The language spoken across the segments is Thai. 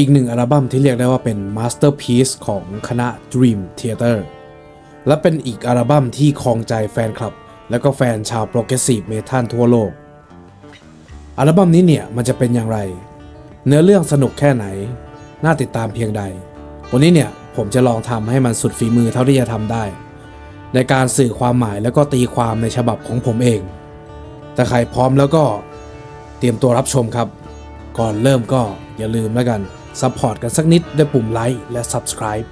อีกหนึ่งอัลบั้มที่เรียกได้ว่าเป็นมาสเตอร์พีซของคณะ Dream Theater และเป็นอีกอัลบั้มที่ครองใจแฟนคลับ และก็แฟนชาวโปรเกรสซีฟเมทัลทั่วโลก อัลบั้มนี้เนี่ยมันจะเป็นอย่างไร เนื้อเรื่องสนุกแค่ไหน น่าติดตามเพียงใด วันนี้เนี่ยผมจะลองทำให้มันสุดฝีมือเท่าที่จะทำได้ ในการสื่อความหมายแล้วก็ตีความในฉบับของผมเอง แต่ใครพร้อมแล้วก็เตรียมตัวรับชมครับ ก่อนเริ่มก็อย่าลืมแล้วกัน ซัพพอร์ตกันสักนิดด้วยปุ่มไลค์และ Subscribe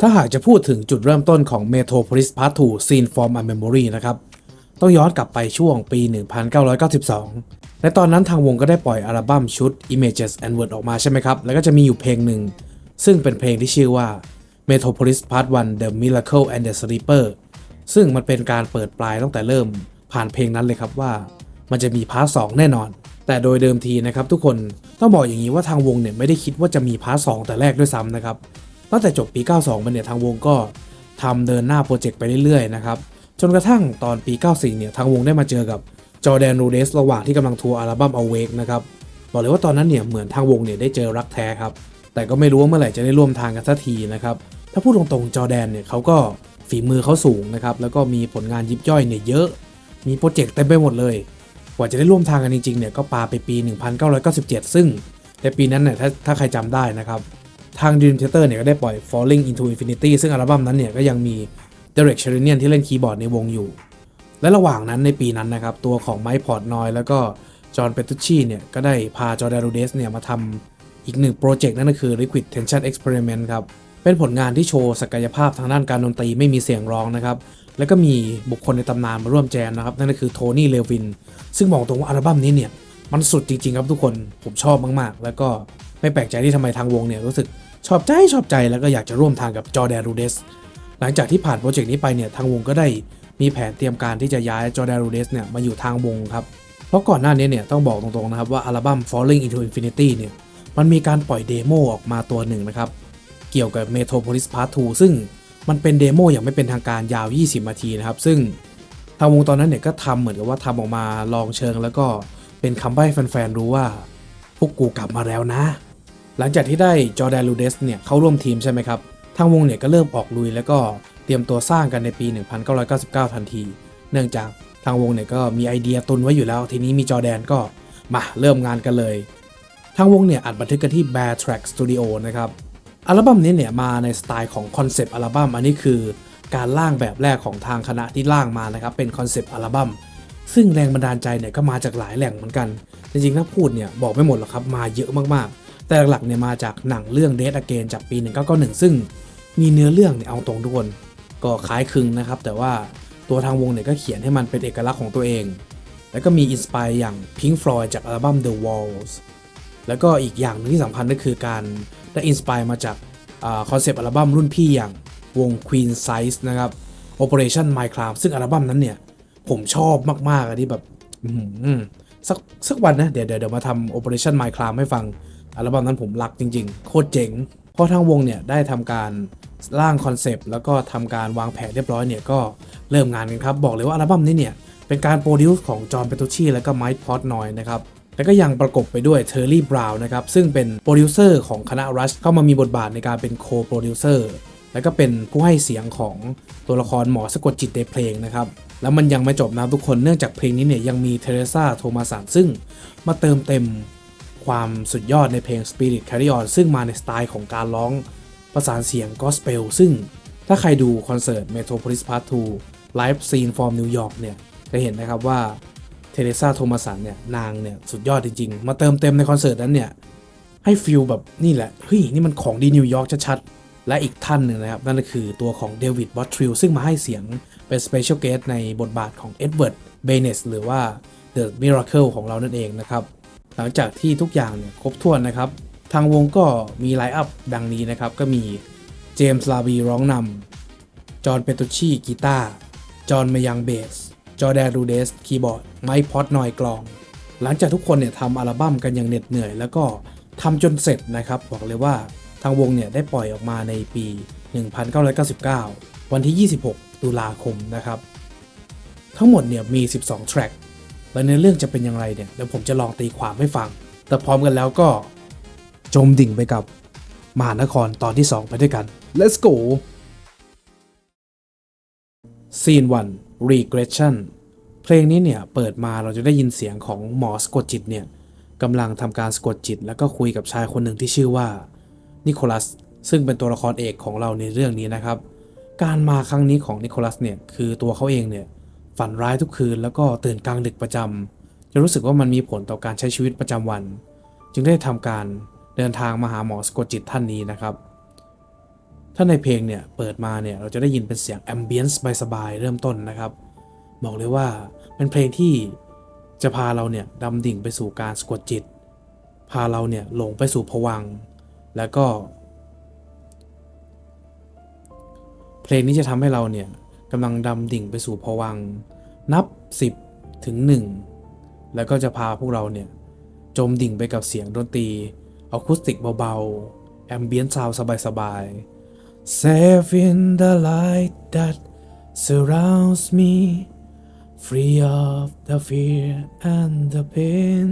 ถ้าหากจะพูดถึงจุดเริ่มต้นของ Metropolis Part 2 Scene from a Memory นะครับ ต้องย้อนกลับไปช่วงปี 1992และตอนนั้นทางวงก็ได้ปล่อยอัลบั้มชุด Images and words ออกมาใช่ไหมครับ แล้วก็จะมีอยู่เพลงหนึ่ง ซึ่งเป็นเพลงที่ชื่อว่า Metropolis Part 1 The Miracle and the Sleeper ซึ่งมันเป็นการเปิดปลายตั้งแต่เริ่มผ่านเพลงนั้นเลยครับว่า มันจะมีพาร์ทสแน่นอน แต่โดยเดิมทีนะครับทุกคนต้องบอกอย่างนี้ว่าทางวงเนี่ยไม่ได้คิดว่าจะมีพาร์ทสแต่แรกด้วยซ้ำนะครับตั้งแต่จบปี 92มันเนี่ยทางวงก็ทำเดินหน้าโปรเจกต์ไปเรื่อยๆนะครับจนกระทั่งตอนปี 94 เนี่ยทางวงได้มาเจอกับจอแดนรูเดสระหว่างที่กำลังทัวร์อัลบั้ม Awake นะครับบอกเลยว่าตอนนั้นเนี่ยเหมือนทางวงเนี่ยได้เจอรักแท้ครับแต่ก็ไม่รู้ว่าเมื่อไหร่จะได้ร่วมทางกันสักทีนะครับถ้าพูดตรงๆจอแดนเนี่ยเขาก็ฝีมือเขาสูงนะครับแล้วก็มีผลงานยิบย่อยเนี่ยเยอะ มีโปรเจกต์เต็มไปหมดเลย ว่าจะได้ร่วมทางกันจริงๆเนี่ยก็ปาไปปี 1997 ซึ่งในปีนั้นเนี่ยถ้าถ้าใครจำได้นะครับทาง Dream Theater เนี่ยก็ได้ปล่อย Falling into Infinity ซึ่งอัลบั้มนั้นเนี่ยก็ยังมี Derek Sherinian ที่เล่นคีย์บอร์ดในวงอยู่ และระหว่างนั้นในปีนั้นนะครับ ตัวของไมค์พอร์ตนอยแล้วก็จอห์นเปตูชชีเนี่ยก็ได้พาจอร์แดนรูเดสเนี่ยมาทำอีกหนึ่งโปรเจกต์นั่นก็คือ Liquid Tension Experiment ครับ เป็นผลงานที่โชว์ศักยภาพทางด้านการดนตรีไม่มีเสียงร้องนะครับ แล้วก็มีบุคคลในตำนานมาร่วมแจมนะครับ นั่นก็คือโทนี่เลวิน ซึ่งบอกตรงว่าอัลบั้มนี้เนี่ยมันสุดจริง ๆ ครับทุกคนผมชอบมากๆ แล้วก็ไม่แปลกใจที่ทำไมทางวงเนี่ยรู้สึกชอบใจชอบใจแล้วก็อยากจะร่วมทางกับจอแดนรูเดสหลังจากที่ผ่านโปรเจกต์นี้ไปเนี่ยทางวงก็ได้มีแผนเตรียมการที่จะย้ายจอร์แดนรูเดสเนี่ยมาอยู่ทางวงครับเพราะก่อนหน้านี้เนี่ยต้องบอกตรงๆนะครับว่าอัลบั้ม Falling into Infinity เนี่ยมันมีการปล่อยเดโมออกมาตัวหนึ่งนะครับเกี่ยวกับ Metropolis Part 2 ซึ่ง มันเป็นเดโมอย่างไม่เป็นทางการยาว 20 นาทีนะครับ ซึ่งทางวงตอนนั้นเนี่ยก็ทำเหมือนกับว่าทำออกมาลองเชิง แล้วก็เป็นคำใบ้ให้แฟนๆรู้ว่า พวกกูกลับมาแล้วนะ หลังจากที่ได้จอแดนลูเดสเนี่ยเข้าร่วมทีมใช่ไหมครับ ทางวงเนี่ยก็เริ่มออกลุยแล้วก็เตรียมตัวสร้างกันในปี 1999 ทันที เนื่องจากทางวงเนี่ยก็มีไอเดียตุนไว้อยู่แล้ว ทีนี้มีจอแดนก็มาเริ่มงานกันเลย ทางวงเนี่ยอัดบันทึกกันที่ Bear Track Studio นะครับ อัลบั้มนี้เนี่ยมาในสไตล์ของคอนเซปต์อัลบั้มอันนี้คือการร่างแบบแรกของทางคณะที่ร่างมานะครับเป็นคอนเซปต์อัลบั้มซึ่งแรงบันดาลใจเนี่ยก็มาจากหลายแหล่งเหมือนกัน จริงๆถ้าพูดเนี่ยบอกไม่หมดหรอกครับมาเยอะมากๆ แต่หลักๆเนี่ยมาจากหนังเรื่อง Dead Again จากปี 1991 ซึ่งมีเนื้อเรื่องเนี่ยเอาตรงทุกคนก็คล้ายคลึงนะครับ แต่ว่าตัวทางวงเนี่ยก็เขียนให้มันเป็นเอกลักษณ์ของตัวเอง แล้วก็มีอินสปายอย่าง Pink Floyd จากอัลบั้ม The Walls แล้วก็อีกอย่างหนึงที่สำคัญก็คือการได้อินสปายมาจากคอนเซปต์อัลบั้มรุ่นพี่อย่างวง Queen Size นะครับ Operation Minecraft ซึ่งอัลบั้มนั้นเนี่ย ผมชอบมาก ๆ อันนี้แบบสักสักวันนะ เดี๋ยวเดี๋ยวยวมาทำ Operation Minecraft ให้ฟัง อัลบั้มนั้นผมรักจริง ๆ โคตรเจ๋ง เพราะทางวงเนี่ยได้ทำการร่างคอนเซปต์แล้วก็ทำการวางแผนเรียบร้อยเนี่ยก็เริ่มงานกันครับ บอกเลยว่าอัลบั้มนี้เนี่ยเป็นการโปรดิวซ์ของจอห์นเปตูชีและก็ไมค์พอตนอยนะครับ แล้วก็ยังประกบไปด้วยเทอร์รี่บราวน์นะครับซึ่งเป็นโปรดิวเซอร์ของคณะ Rush เข้ามามีบทบาทในการเป็นโคโปรดิวเซอร์แล้วก็เป็นผู้ให้เสียงของตัวละครหมอสะกดจิตในเพลงนะครับ แล้วมันยังไม่จบนะทุกคนเนื่องจากเพลงนี้เนี่ยยังมีเทเรซาโทมัสันซึ่งมาเติมเต็มความสุดยอดในเพลง Spirit Carry On ซึ่งมาในสไตล์ของการร้องประสานเสียง Gospel ซึ่งถ้าใครดูคอนเสิร์ต Metropolis Part 2 Live Scene from New York เนี่ยจะเห็นนะครับว่า เทเรซาโทมัสันเนี่ยนางเนี่ยสุดยอดจริง ๆ มาเติมเต็มในคอนเสิร์ตนั้นเนี่ยให้ฟิลแบบนี่แหละเฮ้ยนี่มันของดีนิวยอร์กชัดๆ และอีกท่านหนึ่งนะครับ นั่นก็คือตัวของเดวิดบอตทริลซึ่งมาให้เสียงเป็นสเปเชียลเกสในบทบาทของเอ็ดเวิร์ดเบเนสหรือว่า The Miracle ของเรานั่นเองนะครับ หลังจากที่ทุกอย่างเนี่ยครบถ้วนนะครับ ทางวงก็มีไลน์อัพดังนี้นะครับ ก็มีเจมส์ลาวีร้องนำจอห์นเปตูชีกีตาร์จอห์นเมยังเบสจอแดนรูเดสคีย์บอร์ด ไมค์พอตนอยกลอง หลังจากทุกคนเนี่ยทำอัลบั้มกันอย่างเหน็ดเหนื่อย แล้วก็ทำจนเสร็จนะครับบอกเลยว่าทางวงเนี่ยได้ปล่อยออกมาในปี 1999 วันที่ 26 ตุลาคมนะครับ ทั้งหมดเนี่ยมี 12 แทร็กและในเรื่องจะเป็นอย่างไรเนี่ยเดี๋ยวผมจะลองตีความให้ฟัง แต่พร้อมกันแล้วก็จมดิ่งไปกับมหานครตอนที่ 2 ไปด้วยกัน let's go Scene 1 Regression เพลงนี้เนี่ยเปิดมาเราจะได้ยินเสียงของหมอสะกดจิตเนี่ยกำลังทำการสะกดจิต แล้วก็คุยกับชายคนหนึ่งที่ชื่อว่านิโคลัสซึ่งเป็นตัวละครเอกของเราในเรื่องนี้นะครับ การมาครั้งนี้ของนิโคลัสเนี่ยคือตัวเขาเองเนี่ยฝันร้ายทุกคืนแล้วก็ตื่นกลางดึกประจำจะรู้สึกว่ามันมีผลต่อการใช้ชีวิตประจำวัน จึงได้ทำการเดินทางมาหาหมอสะกดจิตท่านนี้นะครับ ถ้าในเพลงเนี่ยเปิดมาเนี่ยเราจะได้ยินเป็นเสียงแอมเบียนซ์สบายๆเริ่มต้นนะครับ บอกเลยว่าเป็นเพลงที่จะพาเราเนี่ยดำดิ่งไปสู่การสะกดจิต พาเราเนี่ยหลงไปสู่ผวัง แล้วก็ เพลงนี้จะทำให้เราเนี่ยกำลังดำดิ่งไปสู่ผวัง นับ 10 ถึง 1 แล้วก็จะพาพวกเราเนี่ยจมดิ่งไปกับเสียงดนตรีอะคูสติกเบาๆ แอมเบียนซาวสบายๆ Safe in the light that surrounds me free of the fear and the pain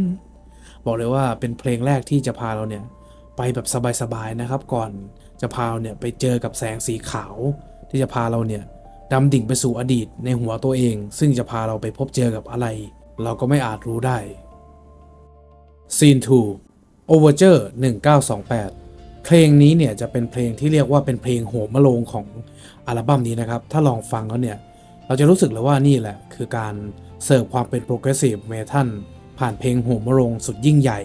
บอกเลยว่าเป็นเพลงแรกที่จะพาเราเนี่ย ไปแบบสบายๆนะครับ ก่อนจะพาเราเนี่ยไปเจอกับแสงสีขาว ที่จะพาเราเนี่ยดำดิ่งไปสู่อดีตในหัวตัวเอง ซึ่งจะพาเราไปพบเจอกับอะไร เราก็ไม่อาจรู้ได้ Scene 2 Overture 1928 เพลงนี้เนี่ยจะเป็นเพลงที่เรียกว่าเป็นเพลงโหมมะโรงของอัลบั้มนี้นะครับ ถ้าลองฟังแล้วเนี่ย เราจะรู้สึกเลยว่านี่แหละคือการเสิร์ฟความเป็นโปรเกรสซีฟเมทัลผ่านเพลงโหมมะรงสุดยิ่งใหญ่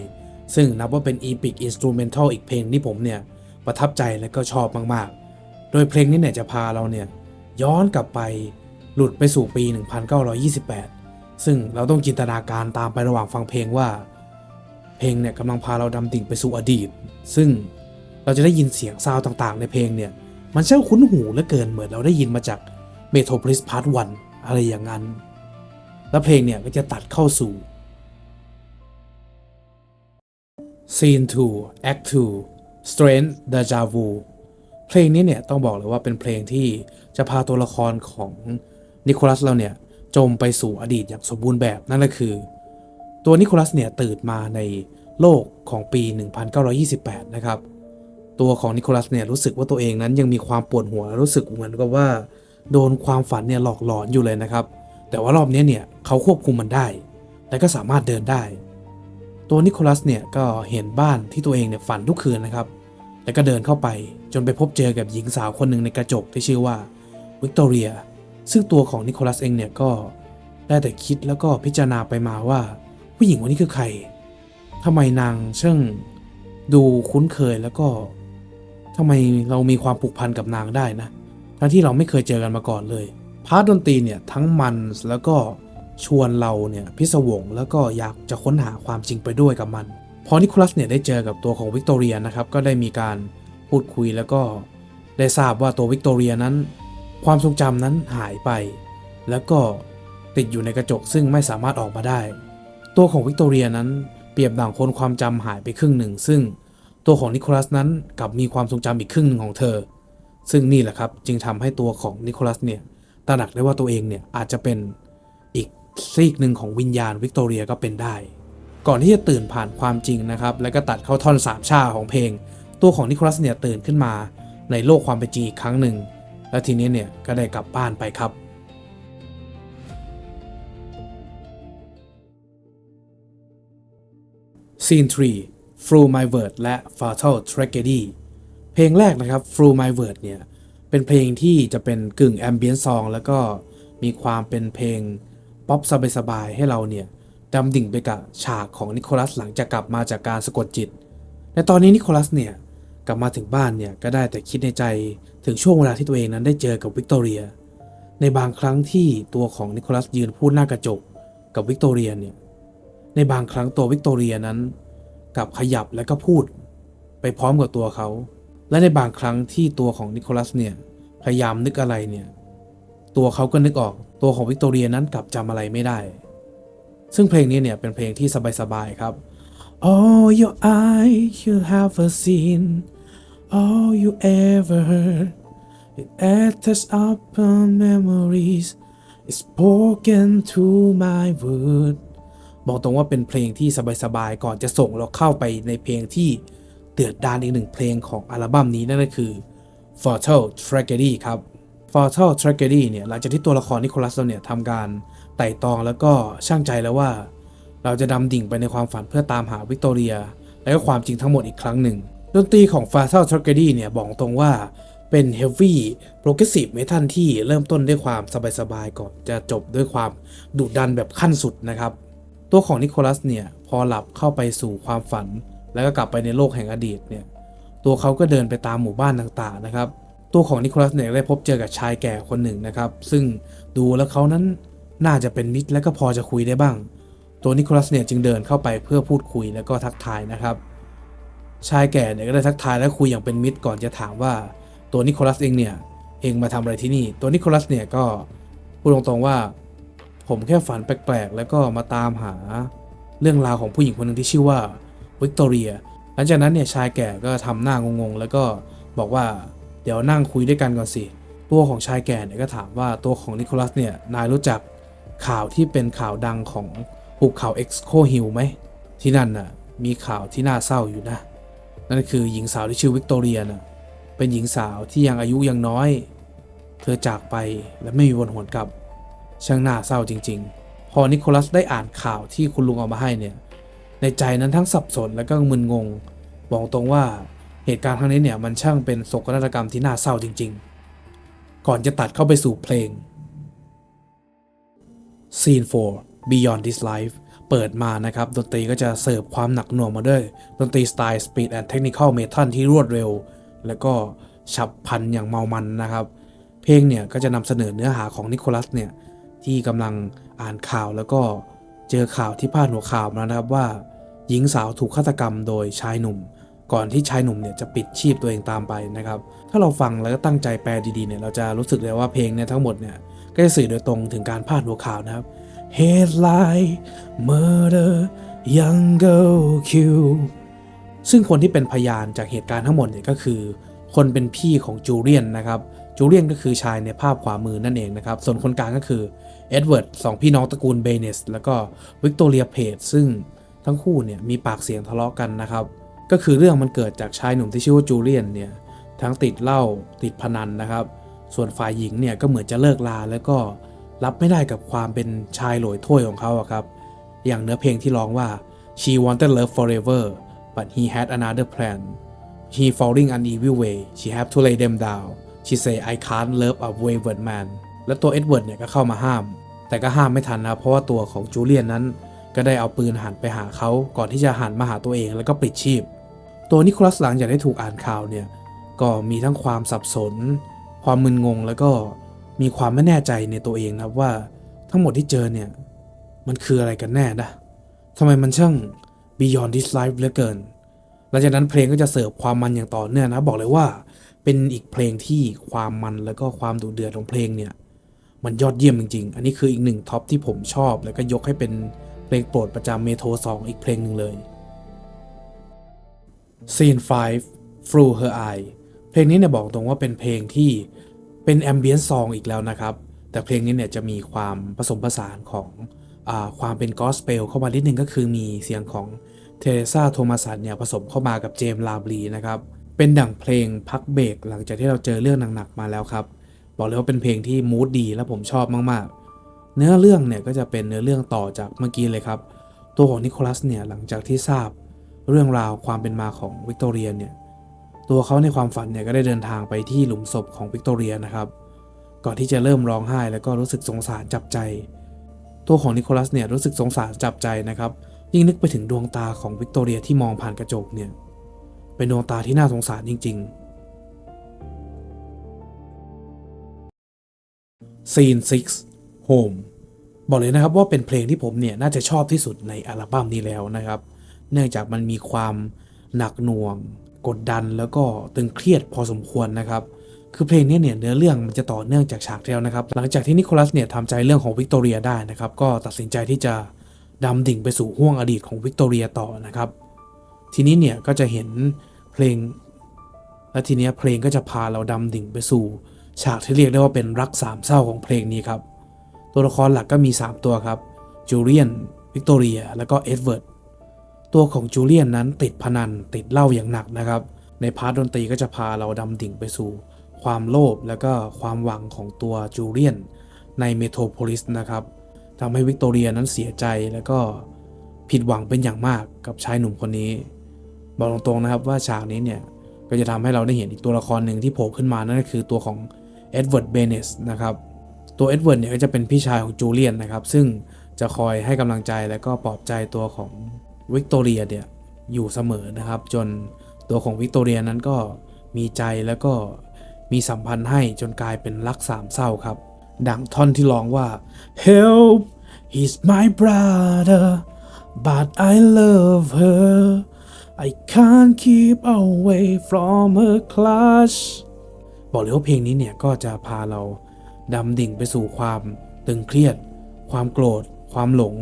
ซึ่งนับว่าเป็นอีพิกอินสตูเมนทัลอีกเพลงที่ผมเนี่ย ประทับใจและก็ชอบมากๆ โดยเพลงนี้เนี่ยจะพาเราเนี่ย ย้อนกลับไปหลุดไปสู่ปี 1928 ซึ่งเราต้องจินตนาการตามไประหว่างฟังเพลงว่า เพลงเนี่ยกำลังพาเราดำดิ่งไปสู่อดีต ซึ่งเราจะได้ยินเสียงซาวต่างๆ ในเพลงเนี่ยมันช่างคุ้นหูเหลือเกินเหมือนเราได้ยินมาจาก Metropolis Part 1อะไรอย่างนั้น แล้วเพลงเนี่ยก็จะตัดเข้าสู่ Scene 2 Act 2 Strength Deja Vu เพลงนี้เนี่ยต้องบอกเลยว่าเป็นเพลงที่จะพาตัวละครของนิโคลัสเราเนี่ยจมไปสู่อดีตอย่างสมบูรณ์แบบนั่นก็คือ ตัวนิโคลัสเนี่ยตื่นมาในโลกของปี 1928 นะครับ ตัวของนิโคลัสเนี่ยรู้สึกว่าตัวเองนั้นยังมีความปวดหัวรู้สึกเหมือนกับว่า โดนความฝันเนี่ยหลอกหลอนอยู่เลยนะครับ แต่ว่ารอบนี้เนี่ยเขาควบคุมมันได้ และก็สามารถเดินได้ ตัวนิโคลัสเนี่ยก็เห็นบ้านที่ตัวเองเนี่ยฝันทุกคืนนะครับ แล้วก็เดินเข้าไปจนไปพบเจอกับหญิงสาวคนหนึ่งในกระจกที่ชื่อว่าวิกตอเรีย ซึ่งตัวของนิโคลัสเองเนี่ยก็ได้แต่คิดแล้วก็พิจารณาไปมาว่า ผู้หญิงคนนี้คือใครทำไมนางช่างดูคุ้นเคยแล้วก็ทำไมเรามีความผูกพันกับนางได้นะ ทั้งที่เราไม่เคยเจอกันมาก่อนเลย พาร์ทดนตรีเนี่ยทั้งมันแล้วก็ชวนเราเนี่ยพิศวงแล้วก็อยากจะค้นหาความจริงไปด้วยกับมัน พอนิโคลัสเนี่ยได้เจอกับตัวของวิกตอเรียนะครับก็ได้มีการพูดคุยแล้วก็ได้ทราบว่าตัววิกตอเรียนั้น ความทรงจำนั้นหายไป แล้วก็ติดอยู่ในกระจกซึ่งไม่สามารถออกมาได้ ตัวของวิกตอเรียนั้นเปรียบดั่งคนความจำหายไปครึ่งหนึ่ง ซึ่งตัวของนิโคลัสนั้นกลับมีความทรงจำอีกครึ่งหนึ่งของเธอ ซึ่งนี่แหละครับจึงทำให้ตัวของนิโคลัสเนี่ยตระหนักได้ว่าตัวเองเนี่ยอาจจะเป็นอีกซีกหนึ่งของวิญญาณวิกตอเรียก็เป็นได้ ก่อนที่จะตื่นผ่านความจริงนะครับ แล้วก็ตัดเข้าท่อนสามชาของเพลง ตัวของนิโคลัสเนี่ยตื่นขึ้นมาในโลกความเป็นจริงอีกครั้งหนึ่ง และทีนี้เนี่ยก็ได้กลับบ้านไปครับ Scene 3 Through My Word และ Fatal Tragedy เพลงแรกนะครับ Through My Word เนี่ย เป็นเพลงที่จะเป็นกึ่ง ambient song แล้วก็มีความเป็นเพลงป๊อปสบายๆให้เราเนี่ยดำดิ่งไปกับฉากของนิโคลัสหลังจากกลับมาจากการสะกดจิต ในตอนนี้นิโคลัสเนี่ยกลับมาถึงบ้านเนี่ยก็ได้แต่คิดในใจถึงช่วงเวลาที่ตัวเองนั้นได้เจอกับวิกตอเรีย ในบางครั้งที่ตัวของนิโคลัสยืนพูดหน้ากระจกกับวิกตอเรียเนี่ยในบางครั้งตัววิกตอเรียนั้นกลับขยับและก็พูด ไปพร้อมกับตัวเขา และในบางครั้งที่ตัวของนิโคลัสเนี่ยพยายามนึกอะไรเนี่ย ตัวเขาก็นึกออกตัวของวิกตอเรียนั้นกลับจำอะไรไม่ได้ ซึ่งเพลงนี้เนี่ยเป็นเพลงที่สบายๆครับ All your eyes you have seen all you ever heard it enters up on memories it's spoken to my word บอกตรงว่าเป็นเพลงที่สบายๆก่อนจะส่งเราเข้าไปในเพลงที่ เดือดดาลอีกหนึ่งเพลงของอัลบั้มนี้นั่นก็คือ Fatal Tragedy ครับ Fatal Tragedy เนี่ยหลังจากที่ตัวละครนิโคลัสเนี่ยทำการไต่ตองแล้วก็ช่างใจแล้วว่า เราจะดำดิ่งไปในความฝันเพื่อตามหาวิกตอเรีย และก็ความจริงทั้งหมดอีกครั้งหนึ่ง ดนตรีของ Fatal Tragedy เนี่ยบอกตรงว่าเป็น Heavy Progressive Metal ที่เริ่มต้นด้วยความสบายๆก่อนจะจบด้วยความดุดันแบบขั้นสุดนะครับ ตัวของนิโคลัสเนี่ยพอหลับเข้าไปสู่ความฝัน แล้วก็กลับไปในโลกแห่งอดีตเนี่ยตัวเขาก็เดินไปตามหมู่บ้านต่างๆนะครับ ตัวของนิโคลัสเนี่ยได้พบเจอกับชายแก่คนหนึ่งนะครับ ซึ่งดูแล้วเขานั้นน่าจะเป็นมิตรและก็พอจะคุยได้บ้าง ตัวนิโคลัสเนี่ยจึงเดินเข้าไปเพื่อพูดคุยแล้วก็ทักทายนะครับ ชายแก่เนี่ยก็ได้ทักทายและคุยอย่างเป็นมิตรก่อนจะถามว่าตัวนิโคลัสเองเนี่ยเองมาทำอะไรที่นี่ ตัวนิโคลัสเนี่ยก็พูดตรงๆว่า ผมแค่ฝันแปลกๆ แล้วก็มาตามหาเรื่องราวของผู้หญิงคนหนึ่งที่ชื่อว่า วิกตอเรีย หลังจากนั้นเนี่ยชายแก่ก็ทำหน้างงๆ แล้วก็บอกว่าเดี๋ยวนั่งคุยด้วยกันก่อนสิ ตัวของชายแก่เนี่ยก็ถามว่าตัวของนิโคลัสเนี่ยนายรู้จักข่าวที่เป็นข่าวดังของภูเขาเอ็กซ์โคฮิลไหม ที่นั่นน่ะมีข่าวที่น่าเศร้าอยู่นะ นั่นคือหญิงสาวที่ชื่อวิกตอเรียน่ะเป็นหญิงสาวที่ยังอายุยังน้อย เธอจากไปและไม่มีวันหวนกลับ ช่างน่าเศร้าจริง ๆ พอนิโคลัสได้อ่านข่าวที่คุณลุงเอามาให้เนี่ย ในใจนั้นทั้งสับสนและก็มึนงง บอกตรงว่าเหตุการณ์ครั้งนี้เนี่ยมันช่างเป็นโศกนาฏกรรมที่น่าเศร้าจริง ๆ ก่อนจะตัดเข้าไปสู่เพลง Scene 4 Beyond This Life เปิดมานะครับ ดนตรีก็จะเสิร์ฟความหนักหน่วงมาด้วย ดนตรีสไตล์ Speed and Technical Metal ที่รวดเร็ว แล้วก็ฉับพลันอย่างเมามันนะครับ เพลงเนี่ยก็จะนำเสนอเนื้อหาของนิโคลัสเนี่ยที่กำลังอ่านข่าวแล้วก็เจอข่าวที่พาดหัวข่าวมานะครับว่า หญิงสาวถูกฆาตกรรมโดยชายหนุ่ม ก่อนที่ชายหนุ่มเนี่ยจะปิดชีพตัวเองตามไปนะครับ ถ้าเราฟังแล้วก็ตั้งใจแปลดีๆเนี่ยเราจะรู้สึกเลยว่าเพลงเนี่ยทั้งหมดเนี่ยก็จะสื่อโดยตรงถึงการพาดหัวข่าวนะครับ Headline Murder Young Girl Kill ซึ่งคนที่เป็นพยานจากเหตุการณ์ทั้งหมดเนี่ยก็คือ คนเป็นพี่ของจูเลียนนะครับจูเลียนก็คือชายในภาพขวามือนั่นเองนะครับ ส่วนคนกลางก็คือเอ็ดเวิร์ดสองพี่น้องตระกูลเบเนสแล้วก็วิกตอเรียเพจซึ่ง ทั้งคู่เนี่ยมีปากเสียงทะเลาะกันนะครับ ก็คือเรื่องมันเกิดจากชายหนุ่มที่ชื่อว่าจูเลียนเนี่ยทั้งติดเหล้าติดพนันนะครับ ส่วนฝ่ายหญิงเนี่ยก็เหมือนจะเลิกลาแล้วก็รับไม่ได้กับความเป็นชายโหลอยถ้วยของเขาครับ อย่างเนื้อเพลงที่ร้องว่า she wanted love forever but he had another plan he falling an evil way she have to lay them down she say I can't love a wayward man และตัวเอ็ดเวิร์ดเนี่ยก็เข้ามาห้าม แต่ก็ห้ามไม่ทันนะเพราะว่าตัวของจูเลียนนั้น ก็ได้เอาปืนหันไปหาเขาก่อนที่จะหันมาหาตัวเองแล้วก็ปลิดชีพ ตัวนิโคลัสหลังจากได้ถูกอ่านข่าวเนี่ยก็มีทั้งความสับสน ความมึนงงแล้วก็มีความไม่แน่ใจในตัวเองนะว่าทั้งหมดที่เจอเนี่ยมันคืออะไรกันแน่นะทำไมมันช่าง beyond this life เหลือเกิน หลังจากนั้นเพลงก็จะเสิร์ฟความมันอย่างต่อเนื่องนะบอกเลยว่าเป็นอีกเพลงที่ความมันแล้วก็ความดุเดือดของเพลงเนี่ยมันยอดเยี่ยมจริงๆ อันนี้คืออีกหนึ่งท็อปที่ผมชอบ แล้วก็ยกให้เป็น เพลงโปรดประจำเมโทร2 อีกเพลงหนึ่งเลย Scene 5 Through Her Eye เพลงนี้เนี่ยบอกตรงว่าเป็นเพลงที่เป็นแอมเบียนซองอีกแล้วนะครับ แต่เพลงนี้เนี่ยจะมีความผสมผสานของอความเป็นกอสเปลเข้ามานิดนึงก็คือมีเสียงของเทเรซาโทมัสันเนี่ยผสมเข้ามากับเจมส์ลาบรีนะครับ เป็นดั่งเพลงพักเบรกหลังจากที่เราเจอเรื่องหนักๆมาแล้วครับ บอกเลยว่าเป็นเพลงที่มูดดีและผมชอบมากๆ เนื้อเรื่องเนี่ยก็จะเป็นเนื้อเรื่องต่อจากเมื่อกี้เลยครับ ตัวของนิโคลัสเนี่ยหลังจากที่ทราบเรื่องราวความเป็นมาของวิกตอเรียเนี่ยตัวเขาในความฝันเนี่ยก็ได้เดินทางไปที่หลุมศพของวิกตอเรียนะครับ ก่อนที่จะเริ่มร้องไห้แล้วก็รู้สึกสงสารจับใจ ตัวของนิโคลัสเนี่ยรู้สึกสงสารจับใจนะครับ ยิ่งนึกไปถึงดวงตาของวิกตอเรียที่มองผ่านกระจกเนี่ยเป็นดวงตาที่น่าสงสารจริงๆ Scene 6 Home บอกเลยนะครับว่าเป็นเพลงที่ผมเนี่ยน่าจะชอบที่สุดในอัลบั้มนี้แล้วนะครับ เนื่องจากมันมีความหนักหน่วง กดดันแล้วก็ตึงเครียดพอสมควรนะครับ คือเพลงนี้เนี่ยเนื้อเรื่องมันจะต่อเนื่องจากฉากที่แล้วนะครับ หลังจากที่นิโคลัสเนี่ยทำใจเรื่องของวิกตอเรียได้นะครับ ก็ตัดสินใจที่จะดำดิ่งไปสู่ห้วงอดีตของวิกตอเรียต่อนะครับ ทีนี้เนี่ยก็จะเห็นเพลง และทีนี้เพลงก็จะพาเราดำดิ่งไปสู่ ฉากที่เรียกได้ว่าเป็นรักสามเศร้าของเพลงนี้ครับ ตัวละครหลักก็มี 3 ตัวครับจูเลียนวิกตอเรียแล้วก็เอ็ดเวิร์ดตัวของจูเลียนนั้นติดพนันติดเหล้าอย่างหนักนะครับ ในพาร์ทดนตรีก็จะพาเราดำดิ่งไปสู่ ความโลภแล้วก็ความหวังของตัวจูเลียนในเมโทรโพลิสนะครับทำให้วิกตอเรียนั้นเสียใจแล้วก็ผิดหวังเป็นอย่างมากกับชายหนุ่มคนนี้ บอกตรงๆนะครับว่าฉากนี้เนี่ย ก็จะทำให้เราได้เห็นอีกตัวละครหนึ่งที่โผล่ขึ้นมานั่นก็คือตัวของเอ็ดเวิร์ดเบเนสนะครับ ตัวเอ็ดเวิร์ดเนี่ยก็จะเป็นพี่ชายของจูเลียนนะครับ ซึ่งจะคอยให้กำลังใจและก็ปลอบใจตัวของวิกตอเรียเนี่ยอยู่เสมอนะครับ จนตัวของวิกตอเรียนั้นก็มีใจแล้วก็มีสัมพันธ์ให้จนกลายเป็นรักสามเศร้าครับ ดังท่อนที่ร้องว่า help he's my brother but I love her I can't keep away from her clutch บอกเลยว่าเพลงนี้เนี่ยก็จะพาเรา ดำดิ่งไปสู่ความตึงเครียด ความโกรธ ความหลง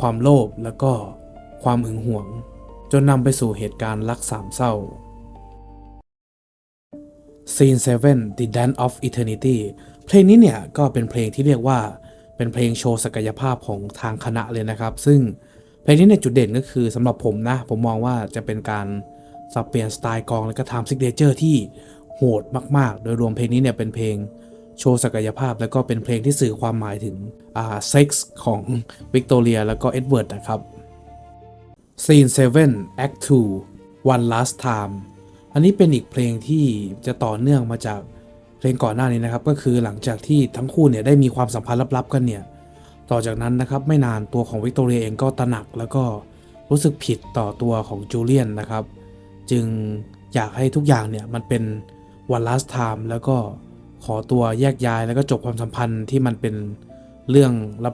ความโลภแล้วก็ความหึงหวง จนนำไปสู่เหตุการณ์รักสามเศร้า Scene 7 The Dance of Eternity เพลงนี้เนี่ยก็เป็นเพลงที่เรียกว่าเป็นเพลงโชว์ศักยภาพของทางคณะเลยนะครับ ซึ่งเพลงนี้เนี่ยจุดเด่นก็คือสำหรับผมนะ ผมมองว่าจะเป็นการสับเปลี่ยนสไตล์กองและก็ทำซิกเนเจอร์ที่โหดมาก ๆ โดยรวมเพลงนี้เนี่ยเป็นเพลง โชว์ศักยภาพ แล้วก็เป็นเพลงที่สื่อความหมายถึงอ่าเซ็กส์ของวิกตอเรียแล้วก็เอ็ดเวิร์ดนะครับ Scene 7 Act 2 One Last Time อันนี้เป็นอีกเพลงที่จะต่อเนื่องมาจากเพลงก่อนหน้านี้นะครับ ก็คือหลังจากที่ทั้งคู่เนี่ยได้มีความสัมพันธ์ลับๆกันเนี่ย ต่อจากนั้นนะครับไม่นานตัวของวิกตอเรียเองก็ตระหนักแล้วก็รู้สึกผิดต่อตัวของจูเลียนนะครับ จึงอยากให้ทุกอย่างเนี่ยมันเป็น one last time แล้วก็ ขอตัวแยกย้ายแล้วก็จบความสัมพันธ์ที่มันเป็นเรื่อง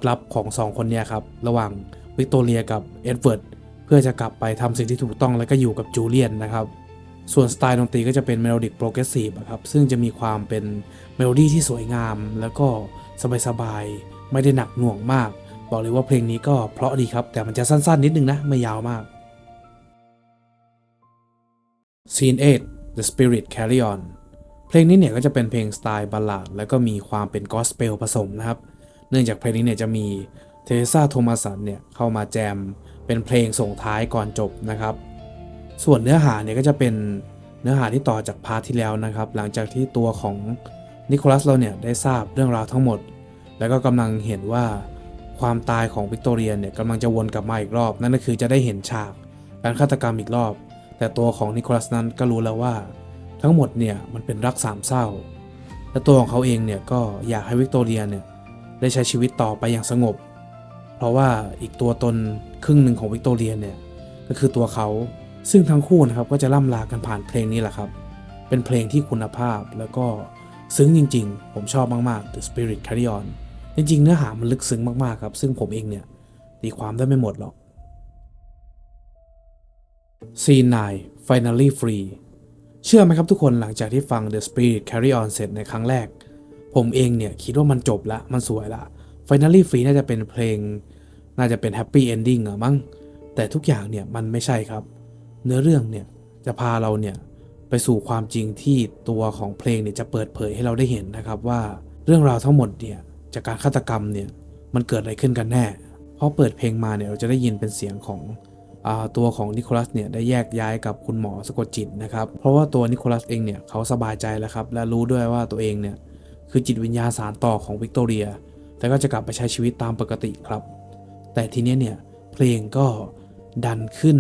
ลับๆของสองคนเนี่ยครับ ระหว่างวิกตอเรียกับเอ็ดเวิร์ดเพื่อจะกลับไปทำสิ่งที่ถูกต้องแล้วก็อยู่กับจูเลียนนะครับ ส่วนสไตล์ดนตรีก็จะเป็นเมโลดิกโปรเกรสซีฟครับ ซึ่งจะมีความเป็นเมโลดี้ที่สวยงาม แล้วก็สบายๆ ไม่ได้หนักหน่วงมาก บอกเลยว่าเพลงนี้ก็เพราะดีครับ แต่มันจะสั้นๆ นิดนึงนะ ไม่ยาวมาก Scene 8 The Spirit Carry On เพลงนี้เนี่ยก็จะเป็นเพลงสไตล์บัลลาดแล้วก็มีความเป็นกอสเปลผสมนะครับ เนื่องจากเพลงนี้เนี่ยจะมีเทเรซาโทมัสันเนี่ยเข้ามาแจมเป็นเพลงส่งท้ายก่อนจบนะครับ ส่วนเนื้อหาเนี่ยก็จะเป็นเนื้อหาที่ต่อจากพาร์ทที่แล้วนะครับ หลังจากที่ตัวของนิโคลัสเราเนี่ยได้ทราบเรื่องราวทั้งหมด แล้วก็กำลังเห็นว่าความตายของวิกตอเรียเนี่ยกำลังจะวนกลับมาอีกรอบ นั่นก็คือจะได้เห็นฉากการฆาตกรรมอีกรอบ แต่ตัวของนิโคลัสนั้นก็รู้แล้วว่า ทั้งหมดเนี่ยมันเป็นรักสามเศร้า และตัวของเขาเองเนี่ยก็อยากให้วิกตอเรียเนี่ยได้ใช้ชีวิตต่อไปอย่างสงบ เพราะว่าอีกตัวตนครึ่งหนึ่งของวิกตอเรียเนี่ยก็คือตัวเขาซึ่งทั้งคู่นะครับก็จะล่ำลากันผ่านเพลงนี้แหละครับ เป็นเพลงที่คุณภาพแล้วก็ซึ้งจริง ๆ ผมชอบมาก ๆ The Spirit Carry On จริง ๆ เนื้อหามันลึกซึ้งมาก ๆ ครับ ซึ่งผมเองเนี่ยตีความได้ไม่หมดหรอก Scene 9 Finally Free เชื่อไหมครับทุกคนหลังจากที่ฟัง The Spirit Carry On เสร็จในครั้งแรก ผมเองเนี่ยคิดว่ามันจบละ มันสวยละ Finally Free น่าจะเป็นเพลง น่าจะเป็น Happy Ending อะมั้งแต่ทุกอย่างเนี่ยมันไม่ใช่ครับ เนื้อเรื่องเนี่ยจะพาเราเนี่ยไปสู่ความจริงที่ตัวของเพลงเนี่ยจะเปิดเผยให้เราได้เห็นนะครับว่าเรื่องราวทั้งหมดเนี่ยจากการฆาตกรรมเนี่ยมันเกิดอะไรขึ้นกันแน่ เพราะเปิดเพลงมาเนี่ยเราจะได้ยินเป็นเสียงของ ตัวของนิโคลัสเนี่ยได้แยกย้ายกับคุณหมอสะกดจิตนะครับ เพราะว่าตัวนิโคลัสเองเนี่ยเขาสบายใจแล้วครับ และรู้ด้วยว่าตัวเองเนี่ยคือจิตวิญญาณสารต่อของวิกตอเรียแล้วก็จะกลับไปใช้ชีวิตตามปกติครับ แต่ทีเนี้ยเนี่ยเพลงก็ดันขึ้น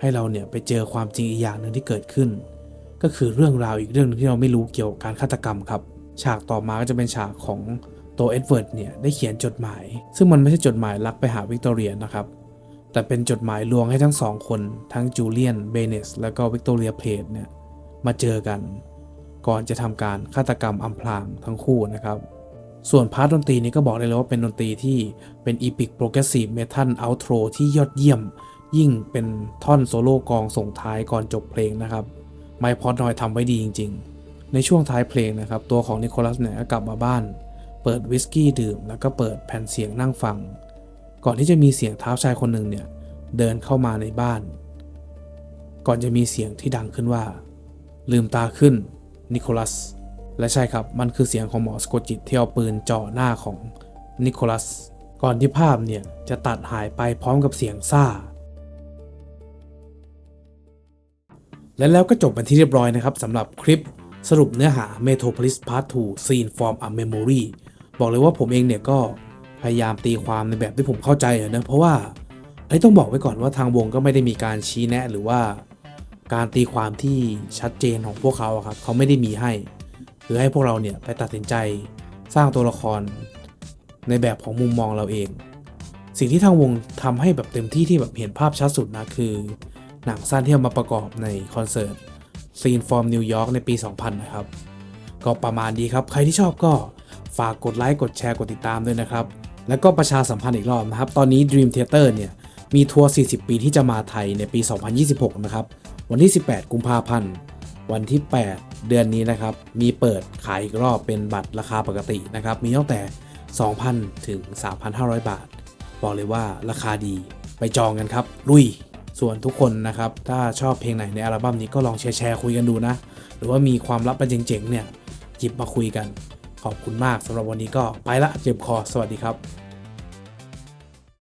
ให้เราเนี่ยไปเจอความจริงอีกอย่างหนึ่งที่เกิดขึ้น ก็คือเรื่องราวอีกเรื่องหนึงที่เราไม่รู้เกี่ยวกับการฆาตกรรมครับ ฉากต่อมาก็จะเป็นฉากของตัวเอ็ดเวิร์ดเนี่ยได้เขียนจดหมาย ซึ่งมันไม่ใช่จดหมายรักไปหาวิกตอเรียนะครับ แต่เป็นจดหมายลวงให้ทั้งสองคนทั้งจูเลียนเบเนสและก็วิกตอเรียเพลทเนี่ยมาเจอกัน ก่อนจะทำการฆาตกรรมอำพรางทั้งคู่นะครับ ส่วนพาร์ทดนตรีนี้ก็บอกได้เลยว่าเป็นดนตรีที่เป็นอีพิกโปรเกรสซีฟเมทัลอัลโทรที่ยอดเยี่ยม ยิ่งเป็นท่อนโซโล่กองส่งท้ายก่อนจบเพลงนะครับไมค์พอดนอยทำไว้ดีจริง ๆ ในช่วงท้ายเพลงนะครับ ตัวของนิโคลัสเนี่ยกลับมาบ้าน เปิดวิสกี้ดื่ม แล้วก็เปิดแผ่นเสียงนั่งฟัง ก่อนที่จะมีเสียงเท้าชายคนหนึ่งเนี่ยเดินเข้ามาในบ้าน ก่อนจะมีเสียงที่ดังขึ้นว่า ลืมตาขึ้นนิโคลัส และใช่ครับมันคือเสียงของหมอสะกดจิตที่เอาปืนจ่อหน้าของนิโคลัส ก่อนที่ภาพเนี่ยจะตัดหายไปพร้อมกับเสียงซ่า และแล้วก็จบเป็นที่เรียบร้อยนะครับสำหรับคลิปสรุปเนื้อหา Metropolis Part 2 Scene from a Memory บอกเลยว่าผมเองเนี่ยก็ พยายามตีความในแบบที่ผมเข้าใจนะเพราะว่าไอ้ต้องบอกไว้ก่อนว่าทางวงก็ไม่ได้มีการชี้แนะ หรือว่าการตีความที่ชัดเจนของพวกเขาครับเขาไม่ได้มีให้ คือให้พวกเราเนี่ยไปตัดสินใจสร้างตัวละครในแบบของมุมมองเราเอง สิ่งที่ทางวงทำให้แบบเต็มที่ที่แบบเห็นภาพชัดสุดนะคือ หนังสั้นที่เอามาประกอบในคอนเสิร์ต Scene from New York ในปี 2000 นะครับ ก็ประมาณดีครับ ใครที่ชอบก็ฝากกดไลค์ กดแชร์ กดติดตามด้วยนะครับ แล้วก็ประชาสัมพันธ์อีกรอบนะครับ ตอนนี้ Dream Theater เนี่ยมีทัวร์ 40 ปีที่จะมาไทยในปี 2026 นะครับ วันที่ 18 กุมภาพันธ์ วันที่ 8 เดือนนี้นะครับ มีเปิดขายอีกรอบเป็นบัตรราคาปกตินะครับ มีตั้งแต่ 2,000 ถึง 3,500 บาท บอกเลยว่าราคาดี ไปจองกันครับ ลุย ส่วนทุกคนนะครับ ถ้าชอบเพลงไหนในอัลบั้มนี้ก็ลองแชร์แชร์คุยกันดูนะ หรือว่ามีความลับประเจ๋งๆเนี่ย หยิบมาคุยกัน ขอบคุณมากสำหรับวันนี้ก็ไปละเจ็บคอสวัสดีครับ